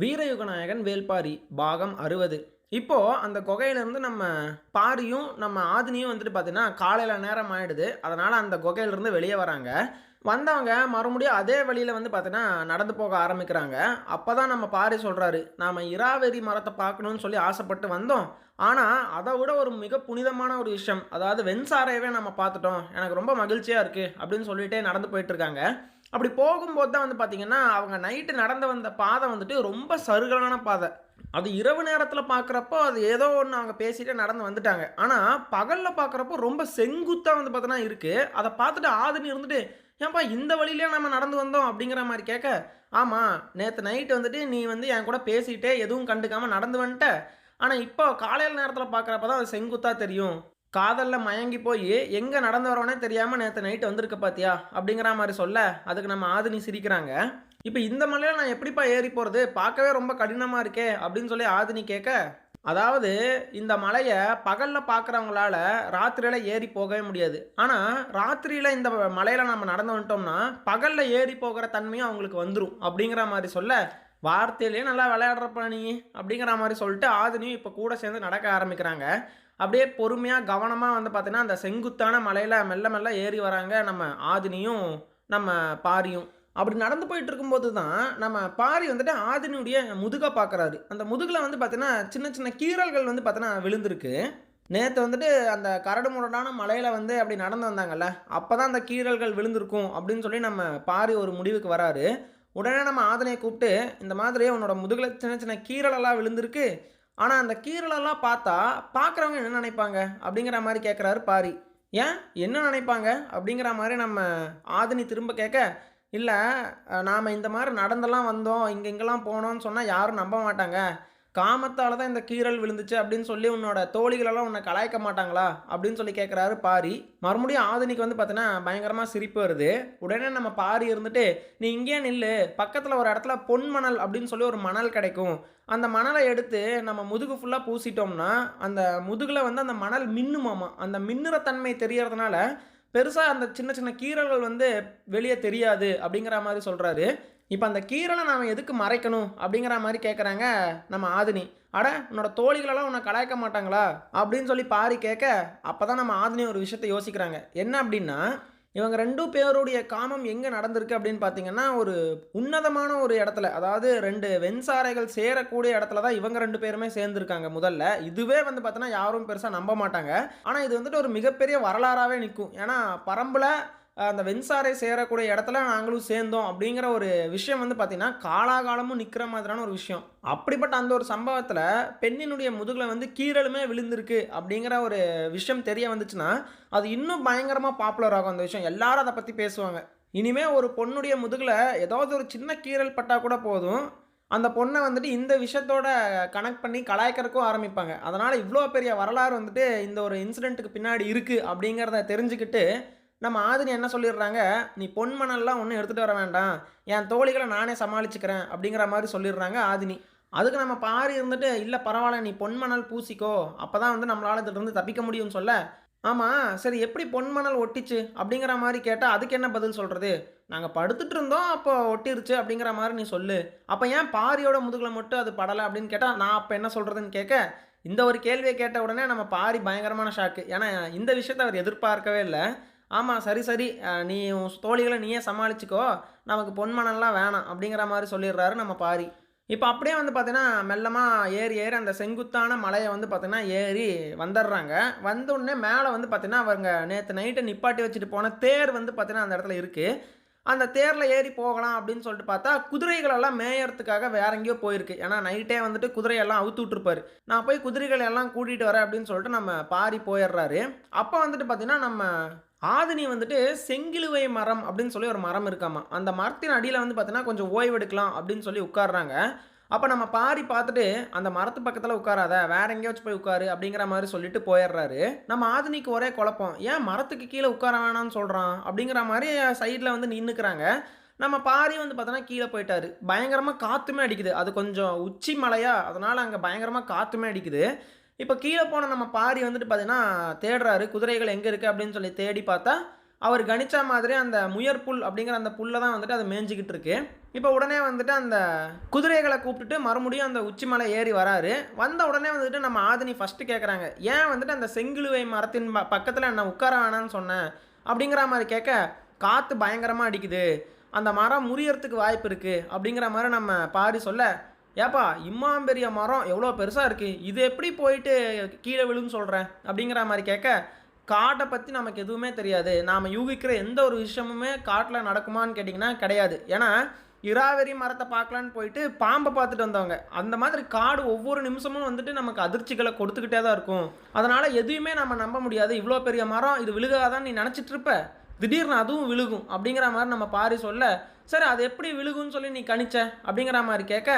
வீரயுகநாயகன் வேல்பாரி பாகம் அறுபது. இப்போது அந்த குகையிலேருந்து நம்ம பாரியும் நம்ம ஆதினியும் வந்துட்டு பார்த்தீங்கன்னா காலையில் நேரம் ஆயிடுது. அதனால் அந்த குகையிலேருந்து வெளியே வராங்க. வந்தவங்க மறுபடியும் அதே வழியில் வந்து பார்த்தீங்கன்னா நடந்து போக ஆரம்பிக்கிறாங்க. அப்போ தான் நம்ம பாரி சொல்கிறாரு நாம் இராவெறி மரத்தை பார்க்கணும்னு சொல்லி ஆசைப்பட்டு வந்தோம். ஆனால் அதை விட ஒரு மிக புனிதமான ஒரு விஷயம். அதாவது வெண்சாரையவே நம்ம பார்த்துட்டோம். எனக்கு ரொம்ப மகிழ்ச்சியாக இருக்குது அப்படின்னு சொல்லிட்டே நடந்து போயிட்டுருக்காங்க அப்படி போகும்போது தான் வந்து பார்த்தீங்கன்னா அவங்க நைட்டு நடந்து வந்த பாதை வந்துட்டு ரொம்ப சருகலான பாதை. அது இரவு நேரத்தில் பார்க்குறப்போ அது ஏதோ ஒன்று அவங்க பேசிகிட்டே நடந்து வந்துட்டாங்க. ஆனால் பகலில் பார்க்குறப்போ ரொம்ப செங்குத்தாக வந்து பார்த்தோன்னா இருக்குது அதை பார்த்துட்டு ஆதுன்னு இருந்துட்டு ஏன்பா இந்த வழியிலே நம்ம நடந்து வந்தோம்? அப்படிங்கிற மாதிரி கேட்க ஆமாம் நேற்று நைட்டு வந்துட்டு நீ வந்து என் கூட பேசிக்கிட்டே எதுவும் கண்டுக்காமல் நடந்து வந்துட்ட. ஆனால் இப்போ காலையில் நேரத்தில் பார்க்குறப்ப தான் அது செங்குத்தாக தெரியும். காதலில் மயங்கி போய் எங்கே நடந்து வரவனே தெரியாமல் நேற்று நைட்டு வந்திருக்க பாத்தியா? அப்படிங்கிற மாதிரி சொல்ல அதுக்கு நம்ம ஆதினி சிரிக்கிறாங்க. இப்போ இந்த மலையில் நான் எப்படிப்பா ஏறி போகிறது பார்க்கவே ரொம்ப கடினமாக இருக்கே அப்படின்னு சொல்லி ஆதினி கேட்க அதாவது இந்த மலையை பகலில் பார்க்குறவங்களால ராத்திரியில் ஏறி போகவே முடியாது. ஆனால் ராத்திரியில் இந்த மலையில் நம்ம நடந்து வந்துட்டோம்னா பகலில் ஏறி போகிற தன்மையும் அவங்களுக்கு வந்துடும் அப்படிங்கிற மாதிரி சொல்ல வார்த்தையிலேயே நல்லா விளையாடுறப்ப நீ அப்படிங்கிற மாதிரி சொல்லிட்டு ஆதினியும் இப்போ கூட சேர்ந்து நடக்க ஆரம்பிக்கிறாங்க. அப்படியே பொறுமையாக கவனமாக வந்து பார்த்தீங்கன்னா அந்த செங்குத்தான மலையில் மெல்ல மெல்ல ஏறி வராங்க நம்ம ஆதினியும் நம்ம பாரியும். அப்படி நடந்து போயிட்டு இருக்கும்போது தான் நம்ம பாரி வந்துட்டு ஆதினியுடைய முதுகை பார்க்குறாரு அந்த முதுகில் வந்து பார்த்தீங்கன்னா சின்ன சின்ன கீறல்கள் வந்து பார்த்தீங்கன்னா விழுந்திருக்கு. நேற்று வந்துட்டு அந்த கரடு முரடான மலையில் வந்து அப்படி நடந்து வந்தாங்கல்ல அப்போ தான் அந்த கீறல்கள் விழுந்திருக்கும் அப்படின்னு சொல்லி நம்ம பாரி ஒரு முடிவுக்கு வராரு. உடனே நம்ம ஆதனையை கூப்பிட்டு இந்த மாதிரி உன்னோட முதுகில் சின்ன சின்ன கீறலெல்லாம் விழுந்திருக்கு. ஆனால் அந்த கீரலெல்லாம் பார்த்தா பார்க்குறவங்க என்ன நினைப்பாங்க? அப்படிங்கிற மாதிரி கேட்குறாரு பாரி. ஏன்? என்ன நினைப்பாங்க? அப்படிங்கிற மாதிரி நம்ம ஆதினி திரும்ப கேட்க இல்லை நாம் இந்த மாதிரி நடந்தெல்லாம் வந்தோம். இங்கே இங்கெல்லாம் போனோம்னு சொன்னால் யாரும் நம்ப மாட்டாங்க. காமத்தால் தான் இந்த கீரல் விழுந்துச்சு அப்படின்னு சொல்லி உன்னோட தோழிகளெல்லாம் உன்னை கலாய்க்க மாட்டாங்களா அப்படின்னு சொல்லி கேட்குறாரு பாரி. மறுபடியும் ஆதினிக்கு வந்து பார்த்தீங்கன்னா பயங்கரமாக சிரிப்பு வருது. உடனே நம்ம பாரி இருந்துட்டு நீ இங்கேயே நில்லு. பக்கத்தில் ஒரு இடத்துல பொன் மணல் அப்படின்னு சொல்லி ஒரு மணல் கிடைக்கும். அந்த மணலை எடுத்து நம்ம முதுகு ஃபுல்லாக பூசிட்டோம்னா அந்த முதுகில் வந்து அந்த மணல் மின்னுமாமா. அந்த மின்னுற தன்மை தெரியறதுனால பெருசாக அந்த சின்ன சின்ன கீரல்கள் வந்து வெளியே தெரியாது அப்படிங்கிற மாதிரி சொல்கிறாரு இப்போ அந்த கீரலை நாம் எதுக்கு மறைக்கணும் அப்படிங்கிற மாதிரி கேட்குறாங்க நம்ம ஆதினி. அட உன்னோட தோழிகளெல்லாம் உன்னை கலாய்க்க மாட்டாங்களா? அப்படின்னு சொல்லி பாரி கேட்க அப்போ தான் நம்ம ஆதினி ஒரு விஷயத்தை யோசிக்கிறாங்க. என்ன அப்படின்னா இவங்க ரெண்டு பேருடைய காமம் எங்கே நடந்திருக்கு அப்படின்னு பார்த்தீங்கன்னா ஒரு உன்னதமான ஒரு இடத்துல அதாவது ரெண்டு வெண்சாரைகள் சேரக்கூடிய இடத்துல தான் இவங்க ரெண்டு பேருமே சேர்ந்துருக்காங்க முதல்ல. இதுவே வந்து பார்த்தோன்னா யாரும் பெருசாக நம்ப மாட்டாங்க. ஆனால் இது வந்துட்டு ஒரு மிகப்பெரிய வரலாறாகவே நிற்கும் ஏன்னா பரம்பில் அந்த வெண்சாரை சேரக்கூடிய இடத்துல நாங்களும் சேர்ந்தோம் அப்படிங்கிற ஒரு விஷயம் வந்து பார்த்திங்கன்னா காலாகாலமும் நிற்கிற மாதிரியான ஒரு விஷயம். அப்படிப்பட்ட அந்த ஒரு சம்பவத்தில் பெண்ணினுடைய முதுகில் வந்து கீரலுமே விழுந்திருக்கு அப்படிங்கிற ஒரு விஷயம் தெரிய வந்துச்சுன்னா அது இன்னும் பயங்கரமாக பாப்புலர் ஆகும் அந்த விஷயம். எல்லாரும் அதை பற்றி பேசுவாங்க. இனிமே ஒரு பொண்ணுடைய முதுகில் ஏதாவது ஒரு சின்ன கீரல் பட்டால் கூட போதும். அந்த பொண்ணை வந்துட்டு இந்த விஷயத்தோட கனெக்ட் பண்ணி கலாய்க்கிறதுக்கும் ஆரம்பிப்பாங்க. அதனால் இவ்வளோ பெரிய வரலாறு வந்துட்டு இந்த ஒரு இன்சிடெண்ட்டுக்கு பின்னாடி இருக்குது அப்படிங்கிறத தெரிஞ்சுக்கிட்டு நம்ம ஆதினி என்ன சொல்லிடுறாங்க? நீ பொன்மணல்லாம் ஒன்றும் எடுத்துகிட்டு வர வேண்டாம். என் தோழிகளை நானே சமாளிச்சுக்கிறேன். அப்படிங்கிற மாதிரி சொல்லிடுறாங்க ஆதினி. அதுக்கு நம்ம பாரி இருந்துட்டு இல்லை பரவாயில்ல நீ பொன்மணல் பூசிக்கோ. அப்போ தான் வந்து நம்மளால் இருந்து தப்பிக்க முடியும்னு சொல்ல. ஆமாம் சரி எப்படி பொன்மணல் ஒட்டிச்சு? அப்படிங்கிற மாதிரி கேட்டால் அதுக்கு என்ன பதில் சொல்கிறது நாங்கள் படுத்துட்டு இருந்தோம் அப்போ ஒட்டிருச்சு. அப்படிங்கிற மாதிரி நீ சொல்லு. அப்போ ஏன் பாரியோட முதுகில் மட்டும் அது படலை அப்படின்னு கேட்டால் நான் அப்போ என்ன சொல்கிறதுன்னு கேட்க? இந்த ஒரு கேள்வியை கேட்ட உடனே நம்ம பாரி பயங்கரமான ஷாக்கு ஏன்னா இந்த விஷயத்தை அவர் எதிர்பார்க்கவே இல்லை. ஆமாம் சரி சரி. நீ உன் தோழிகளை நீயே சமாளிச்சுக்கோ. நமக்கு பொன்மணல்லாம் வேணாம் அப்படிங்கிற மாதிரி சொல்லிடுறாரு நம்ம பாரி. இப்போ அப்படியே வந்து பார்த்தீங்கன்னா மெல்லமாக ஏறி ஏறி அந்த செங்குத்தான மலையை வந்து பார்த்தீங்கன்னா ஏறி வந்துடுறாங்க. வந்தோடனே மேலே வந்து பார்த்தீங்கன்னா அவங்க நேற்று நைட்டை நிப்பாட்டி வச்சுட்டு போன தேர் வந்து பார்த்தீங்கன்னா அந்த இடத்துல இருக்குது அந்த தேரில் ஏறி போகலாம் அப்படின்னு சொல்லிட்டு பார்த்தா குதிரைகளெல்லாம் மேயறதுக்காக வேற எங்கேயோ போயிருக்கு. ஏன்னா நைட்டே வந்துட்டு குதிரையெல்லாம் அவுத்து விட்டுருப்பாரு. நான் போய் குதிரைகளை எல்லாம் கூட்டிகிட்டு வரேன் அப்படின்னு சொல்லிட்டு நம்ம பாரி போயிடுறாரு. அப்போ வந்துட்டு பார்த்தீங்கன்னா நம்ம ஆதினி வந்துட்டு செங்கிலுவை மரம் அப்படின்னு சொல்லி ஒரு மரம் இருக்காமா? அந்த மரத்தின் அடியில் வந்து பார்த்தீங்கன்னா கொஞ்சம் ஓய்வெடுக்கலாம் அப்படின்னு சொல்லி உட்காடுறாங்க அப்போ நம்ம பாரி பார்த்துட்டு அந்த மரத்து பக்கத்தில் உட்காராத வேற எங்கேயாச்சும் போய் உட்காரு அப்படிங்கிற மாதிரி சொல்லிட்டு போயிடுறாரு. நம்ம ஆதினிக்கு ஒரே குழப்பம். ஏன் மரத்துக்கு கீழே உட்கார வேணாம்னு சொல்கிறான் அப்படிங்கிற மாதிரி சைடில் வந்து நின்றுக்கிறாங்க நம்ம பாரி வந்து பார்த்தோன்னா கீழே போயிட்டாரு. பயங்கரமாக காற்றுமே அடிக்குது. அது கொஞ்சம் உச்சி மலையா? அதனால் அங்கே பயங்கரமாக காற்றுமே அடிக்குது. இப்போ கீழே போன நம்ம பாரி வந்துட்டு பார்த்தீங்கன்னா தேடுறாரு குதிரைகள் எங்கே இருக்குது அப்படின்னு சொல்லி தேடி பார்த்தா அவர் கணிச்ச மாதிரி அந்த முயற் புல் அப்படிங்கிற அந்த புல்லை தான் வந்துட்டு அதை மேய்ஞ்சிக்கிட்டு இருக்கு. இப்போ உடனே வந்துட்டு அந்த குதிரைகளை கூப்பிட்டுட்டு மறுபடியும் அந்த உச்சிமலை ஏறி வராரு. வந்த உடனே வந்துட்டு நம்ம ஆதினி ஃபஸ்ட்டு கேட்குறாங்க ஏன் வந்துட்டு அந்த செங்கிலுவை மரத்தின் ப பக்கத்தில் என்ன உட்கார வேணான்னு சொன்னேன் அப்படிங்கிற மாதிரி கேட்க காற்று பயங்கரமாக அடிக்குது. அந்த மரம் முறியறதுக்கு வாய்ப்பு இருக்குது அப்படிங்கிற மாதிரி நம்ம பாரி சொல்ல ஏப்பா இம்மாம் பெரிய மரம் எவ்வளோ பெருசாக இருக்குது இது எப்படி போயிட்டு கீழே விழுன்னு சொல்கிறேன் அப்படிங்கிற மாதிரி கேட்க காட்டை பற்றி நமக்கு எதுவுமே தெரியாது. நாம் யூகிக்கிற எந்த ஒரு விஷயமுமே காட்டில் நடக்குமான்னு கேட்டிங்கன்னா கிடையாது. ஏன்னா இராவரி மரத்தை பார்க்கலான்னு போயிட்டு பாம்பை பார்த்துட்டு வந்தவங்க அந்த மாதிரி காடு ஒவ்வொரு நிமிஷமும் வந்துட்டு நமக்கு அதிர்ச்சிகளை கொடுத்துக்கிட்டே தான் இருக்கும். அதனால் எதையுமே நம்ம நம்ப முடியாது. இவ்வளோ பெரிய மரம் இது விழுகாதான்னு நீ நினச்சிட்டு இருப்ப. திடீர்னு அதுவும் விழுகும் அப்படிங்கிற மாதிரி நம்ம பாரி சொல்ல சரி அது எப்படி விழுகும்னு சொல்லி நீ கணிச்ச? அப்படிங்கிற மாதிரி கேட்க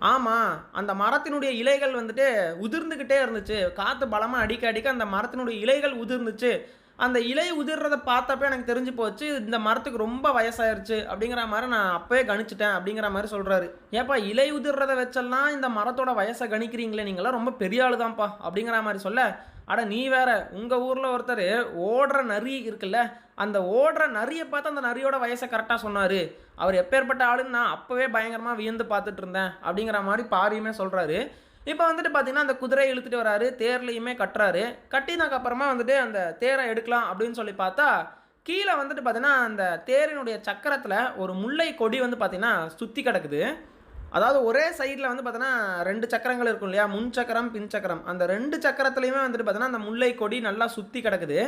ஆமாம் அந்த மரத்தினுடைய இலைகள் வந்துட்டு உதிர்ந்துக்கிட்டே இருந்துச்சு. காற்று பலமாக அடிக்க அடிக்க அந்த மரத்தினுடைய இலைகள் உதிர்ந்துச்சு. அந்த இலை உதிர்றத பார்த்தப்ப எனக்கு தெரிஞ்சு போச்சு இந்த மரத்துக்கு ரொம்ப வயசாயிருச்சு அப்படிங்கிற மாதிரி நான் அப்போயே கணிச்சிட்டேன் அப்படிங்கிற மாதிரி சொல்கிறாரு ஏப்பா இலை உதிர்றத வச்செல்லாம் இந்த மரத்தோட வயசை கணிக்கிறீங்களே நீங்களாம் ரொம்ப பெரிய ஆளு தான்ப்பா அப்படிங்கிற மாதிரி சொல்ல அட நீ வேற உங்கள் ஊரில் ஒருத்தர் ஓடுற நரி இருக்குல்ல அந்த ஓடுற நரியை பார்த்து அந்த நரியோட வயசை கரெக்டாக சொன்னார். அவர் எப்பேற்பட்ட ஆளுன்னு நான் அப்போவே பயங்கரமாக வியந்து பார்த்துட்டு இருந்தேன் அப்படிங்கிற மாதிரி பாரியுமே சொல்கிறாரு இப்போ வந்துட்டு பார்த்தீங்கன்னா அந்த குதிரையை இழுத்துட்டு வராரு தேர்லையுமே கட்டுறாரு. கட்டினதுக்கு அப்புறமா வந்துட்டு அந்த தேரை எடுக்கலாம் அப்படின்னு சொல்லி பார்த்தா கீழே வந்துட்டு பார்த்தீங்கன்னா அந்த தேரினுடைய சக்கரத்தில் ஒரு முல்லை கொடி வந்து பார்த்தீங்கன்னா சுற்றி கிடக்குது. அதாவது ஒரே சைடில் வந்து பார்த்தீங்கன்னா ரெண்டு சக்கரங்கள் இருக்கும் இல்லையா? முன் சக்கரம் பின் சக்கரம். அந்த ரெண்டு சக்கரத்துலையுமே வந்துட்டு பார்த்தீங்கன்னா அந்த முல்லை கொடி நல்லா சுற்றி கிடக்குது.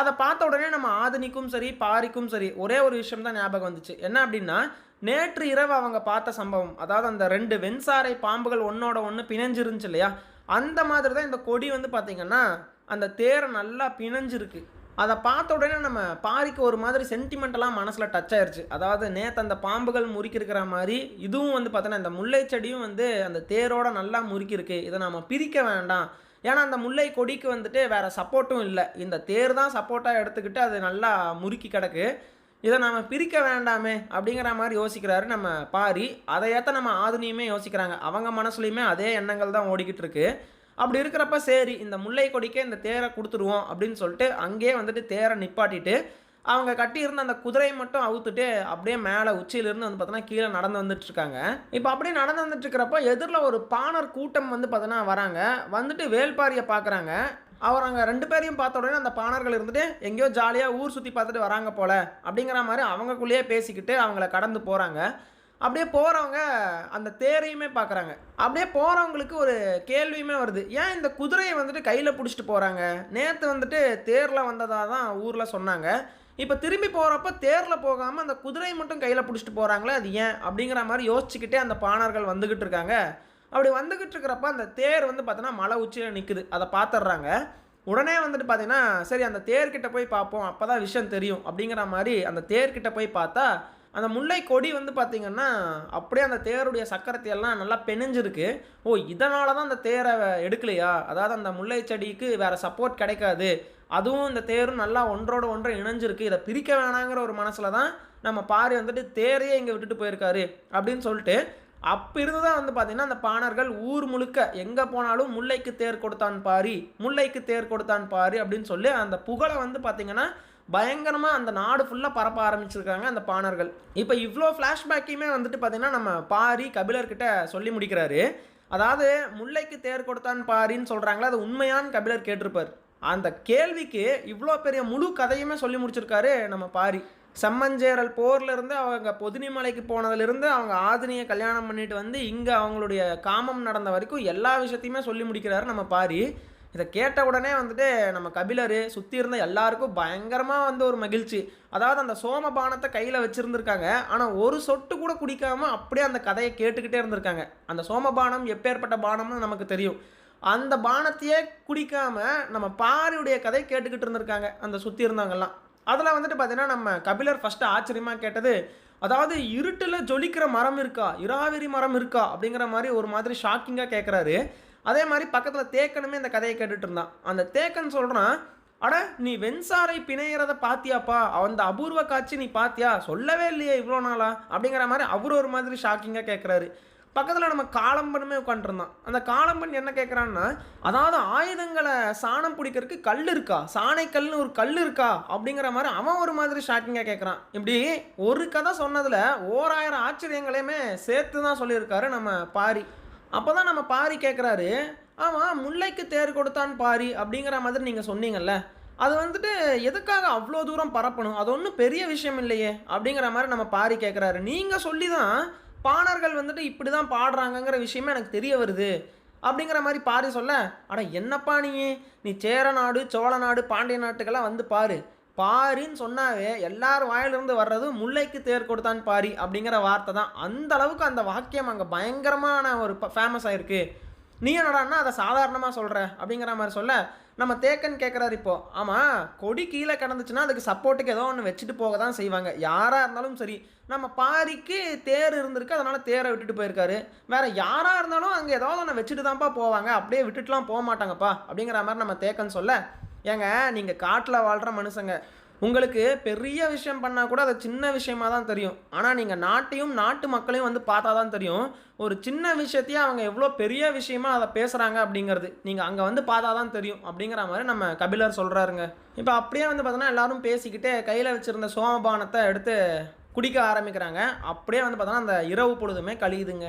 அதை பார்த்த உடனே நம்ம ஆதினிக்கும் சரி பாரிக்கும் சரி ஒரே ஒரு விஷயம் தான் ஞாபகம் வந்துச்சு. என்ன அப்படின்னா நேற்று இரவு அவங்க பார்த்த சம்பவம். அதாவது அந்த ரெண்டு வெண்சாரை பாம்புகள் ஒன்னோட ஒன்று பிணைஞ்சிருந்துச்சு இல்லையா? அந்த மாதிரி தான் இந்த கொடி வந்து பார்த்திங்கன்னா அந்த தேரை நல்லா பிணைஞ்சிருக்கு. அதை பார்த்த உடனே நம்ம பாரிக்கு ஒரு மாதிரி சென்டிமெண்டலாக மனசில் டச் ஆயிடுச்சு அதாவது நேற்று அந்த பாம்புகள் முறுக்கிருக்கிற மாதிரி இதுவும் வந்து பார்த்தோன்னா இந்த முல்லை செடியும் வந்து அந்த தேரோட நல்லா முறுக்கியிருக்கு. இதை நம்ம பிரிக்க வேண்டாம். ஏன்னா அந்த முல்லை கொடிக்கு வந்துட்டு வேறு சப்போர்ட்டும் இல்லை. இந்த தேர் தான் சப்போர்ட்டாக எடுத்துக்கிட்டு அது நல்லா முறுக்கி கிடக்கு. இதை நம்ம பிரிக்க வேண்டாமே அப்படிங்கிற மாதிரி யோசிக்கிறாரு நம்ம பாரி. அதை ஏற்ற நம்ம ஆதுனியுமே யோசிக்கிறாங்க. அவங்க மனசுலையுமே அதே எண்ணங்கள் தான் ஓடிக்கிட்டு இருக்குது அப்படி இருக்கிறப்ப சரி இந்த முல்லை கொடிக்கே இந்த தேரை கொடுத்துருவோம் அப்படின்னு சொல்லிட்டு அங்கேயே வந்துட்டு தேரை நிப்பாட்டிட்டு அவங்க கட்டியிருந்த அந்த குதிரையை மட்டும் அவுத்துட்டு அப்படியே மேலே உச்சியிலிருந்து வந்து பார்த்தோன்னா கீழே நடந்து வந்துட்டு இருக்காங்க இப்போ அப்படியே நடந்து வந்துட்டு இருக்கிறப்ப எதிரில் ஒரு பாணர் கூட்டம் வந்து பார்த்தோன்னா வராங்க. வந்துட்டு வேல்பாரியை பார்க்குறாங்க. அவர் அங்கே ரெண்டு பேரையும் பார்த்த உடனே அந்த பாணர்கள் இருந்துட்டு எங்கேயோ ஜாலியாக ஊர் சுற்றி பார்த்துட்டு வராங்க போல அப்படிங்கிற மாதிரி அவங்களுக்குள்ளேயே பேசிக்கிட்டு அவங்கள கடந்து போகிறாங்க அப்படியே போகிறவங்க அந்த தேரையுமே பார்க்குறாங்க அப்படியே போகிறவங்களுக்கு ஒரு கேள்வியுமே வருது. ஏன் இந்த குதிரையை வந்துட்டு கையில் பிடிச்சிட்டு போகிறாங்க நேற்று வந்துட்டு தேரில் வந்ததாக தான் ஊரில் சொன்னாங்க. இப்போ திரும்பி போகிறப்ப தேரில் போகாமல் அந்த குதிரையை மட்டும் கையில் பிடிச்சிட்டு போகிறாங்களே அது ஏன்? அப்படிங்கிற மாதிரி யோசிச்சுக்கிட்டே அந்த பாணர்கள் வந்துக்கிட்டு இருக்காங்க. அப்படி வந்துக்கிட்டு இருக்கிறப்ப அந்த தேர் வந்து பார்த்தோன்னா மலை உச்சியில் நிற்குது அதை பார்த்துட்றாங்க உடனே வந்துட்டு பார்த்தீங்கன்னா சரி அந்த தேர்கிட்ட போய் பார்ப்போம் அப்போ தான் விஷயம் தெரியும். அப்படிங்கிற மாதிரி அந்த தேர்கிட்ட போய் பார்த்தா அந்த முல்லை கொடி வந்து பார்த்திங்கன்னா அப்படியே அந்த தேருடைய சக்கரத்தை எல்லாம் நல்லா பெணிஞ்சிருக்கு. ஓ இதனால தான் அந்த தேரை எடுக்கலையா? அதாவது அந்த முல்லை செடிக்கு வேறு சப்போர்ட் கிடைக்காது. அதுவும் இந்த தேரும் நல்லா ஒன்றோட ஒன்றை இணைஞ்சிருக்கு. இதை பிரிக்க வேணாங்கிற ஒரு மனசில் தான் நம்ம பாரி வந்துட்டு தேரையே இங்கே விட்டுட்டு போயிருக்காரு அப்படின்னு சொல்லிட்டு அப்போ இருந்து தான் வந்து பார்த்திங்கன்னா அந்த பாணர்கள் ஊர் முழுக்க எங்கே போனாலும் முல்லைக்கு தேர் கொடுத்தான் பாரி முல்லைக்கு தேர் கொடுத்தான் பாரி அப்படின்னு சொல்லி அந்த புகழை வந்து பார்த்திங்கன்னா பயங்கரமாக அந்த நாடு ஃபுல்லாக பரப்ப ஆரம்பிச்சிருக்காங்க அந்த பாணர்கள். இப்போ இவ்வளோ ஃப்ளாஷ்பேக்கையுமே வந்துட்டு பார்த்திங்கன்னா நம்ம பாரி கபிலர்கிட்ட சொல்லி முடிக்கிறாரு. அதாவது முல்லைக்கு தேர் கொடுத்தான் பாரின்னு சொல்கிறாங்களா அது உண்மையான்னு கபிலர் கேட்டிருப்பார். அந்த கேள்விக்கு இவ்வளோ பெரிய முழு கதையுமே சொல்லி முடிச்சிருக்காரு நம்ம பாரி. செம்மஞ்சேரல் போர்லேருந்து அவங்க பொதினிமலைக்கு போனதுலேருந்து அவங்க ஆதினியை கல்யாணம் பண்ணிட்டு வந்து இங்கே அவங்களுடைய காமம் நடந்த வரைக்கும் எல்லா விஷயத்தையுமே சொல்லி முடிக்கிறாரு நம்ம பாரி. இதை கேட்ட உடனே வந்துட்டு நம்ம கபிலர் சுற்றி இருந்த எல்லாருக்கும் பயங்கரமாக வந்து ஒரு மகிழ்ச்சி. அதாவது அந்த சோமபானத்தை கையில் வச்சுருந்துருக்காங்க. ஆனால் ஒரு சொட்டு கூட குடிக்காமல் அப்படியே அந்த கதையை கேட்டுக்கிட்டே இருந்திருக்காங்க. அந்த சோமபானம் எப்பேற்பட்ட பானம்னு நமக்கு தெரியும். அந்த பானத்தையே குடிக்காமல் நம்ம பாரியுடைய கதை கேட்டுக்கிட்டு இருந்திருக்காங்க. அந்த சுற்றி இருந்தவங்கெல்லாம். அதில் வந்துட்டு பார்த்தீங்கன்னா நம்ம கபிலர் ஃபஸ்ட்டு ஆச்சரியமாக கேட்டது அதாவது இருட்டில் ஜொலிக்கிற மரம் இருக்கா? இராவிரி மரம் இருக்கா? அப்படிங்கிற மாதிரி ஒரு மாதிரி ஷாக்கிங்காக கேட்குறாரு அதே மாதிரி பக்கத்தில் தேக்கனுமே இந்த கதையை கேட்டுட்டு இருந்தான். அந்த தேக்கன் சொல்கிறான் அட நீ வெண்சாரை பிணையிறத பாத்தியாப்பா? அந்த அபூர்வ காட்சி நீ பாத்தியா? சொல்லவே இல்லையே இவ்வளோ நாளா? அப்படிங்கிற மாதிரி அவர் ஒரு மாதிரி ஷாக்கிங்காக கேட்குறாரு பக்கத்தில் நம்ம காலம்பனுமே உட்காந்துருந்தான் அந்த காலம்பன் என்ன கேட்குறான்னா அதாவது ஆயுதங்களை சாணம் பிடிக்கிறதுக்கு கல் இருக்கா? சாணைக்கல்னு ஒரு கல் இருக்கா? அப்படிங்கிற மாதிரி அவன் ஒரு மாதிரி ஷாக்கிங்காக கேட்குறான் இப்படி ஒரு கதை சொன்னதில் ஓராயிரம் ஆச்சரியங்களையுமே சேர்த்து தான் சொல்லியிருக்காரு நம்ம பாரி. அப்போ தான் நம்ம பாரி கேட்குறாரு ஆமாம் முல்லைக்கு தேர் கொடுத்தான் பாரி அப்படிங்கிற மாதிரி நீங்கள் சொன்னீங்கல்ல அது வந்துட்டு எதுக்காக அவ்வளோ தூரம் பரப்பணும்? அது ஒன்றும் பெரிய விஷயம் இல்லையே அப்படிங்கிற மாதிரி நம்ம பாரி கேட்குறாரு நீங்கள் சொல்லி தான் பாணர்கள் வந்துட்டு இப்படி தான் பாடுறாங்கங்கிற விஷயமே எனக்கு தெரிய வருது அப்படிங்கிற மாதிரி பாரி சொல்ல ஆனால் என்னப்பா நீ? நீ சேர நாடு சோழ நாடு பாண்டிய நாட்டுக்கெல்லாம் வந்து பாரு. பாரின்னு சொன்னாவே எல்லார் வாயிலிருந்து வர்றது முல்லைக்கு தேர் கொடுத்தான் பாரி அப்படிங்கிற வார்த்தை தான். அந்த அளவுக்கு அந்த வாக்கியம் அங்கே பயங்கரமான ஒரு ஃபேமஸ் ஆயிருக்கு. நீ என்னடான்னா அதை சாதாரணமாக சொல்கிற அப்படிங்கிற மாதிரி சொல்ல நம்ம தேக்கன் கேட்குறாரு இப்போது ஆமாம் கொடி கீழே கிடந்துச்சுன்னா அதுக்கு சப்போர்ட்டுக்கு ஏதோ ஒன்று வச்சுட்டு போக தான் செய்வாங்க. யாராக இருந்தாலும் சரி நம்ம பாரிக்கு தேர் இருந்திருக்கு அதனால் தேரை விட்டுட்டு போயிருக்காரு. வேறு யாராக இருந்தாலும் அங்கே ஏதாவது ஒன்று வச்சுட்டு தான்ப்பா போவாங்க. அப்படியே விட்டுட்டுலாம் போக மாட்டாங்கப்பா அப்படிங்கிற மாதிரி நம்ம தேக்கன் சொல்ல ஏங்க நீங்கள் காட்டில் வாழ்கிற மனுஷங்க. உங்களுக்கு பெரிய விஷயம் பண்ணால் கூட அது சின்ன விஷயமா தான் தெரியும். ஆனால் நீங்கள் நாட்டையும் நாட்டு மக்களையும் வந்து பார்த்தா தான் தெரியும். ஒரு சின்ன விஷயத்தையே அவங்க எவ்வளோ பெரிய விஷயமா அதை பேசுகிறாங்க அப்படிங்கிறது. நீங்கள் அங்கே வந்து பார்த்தா தான் தெரியும் அப்படிங்கிற மாதிரி நம்ம கபிலர் சொல்கிறாருங்க இப்போ அப்படியே வந்து பார்த்தோன்னா எல்லாரும் பேசிக்கிட்டு கையில் வச்சுருந்த சோமபானத்தை எடுத்து குடிக்க ஆரம்பிக்கிறாங்க. அப்படியே வந்து பார்த்தோன்னா அந்த இரவு பொழுதுமே கழியுதுங்க.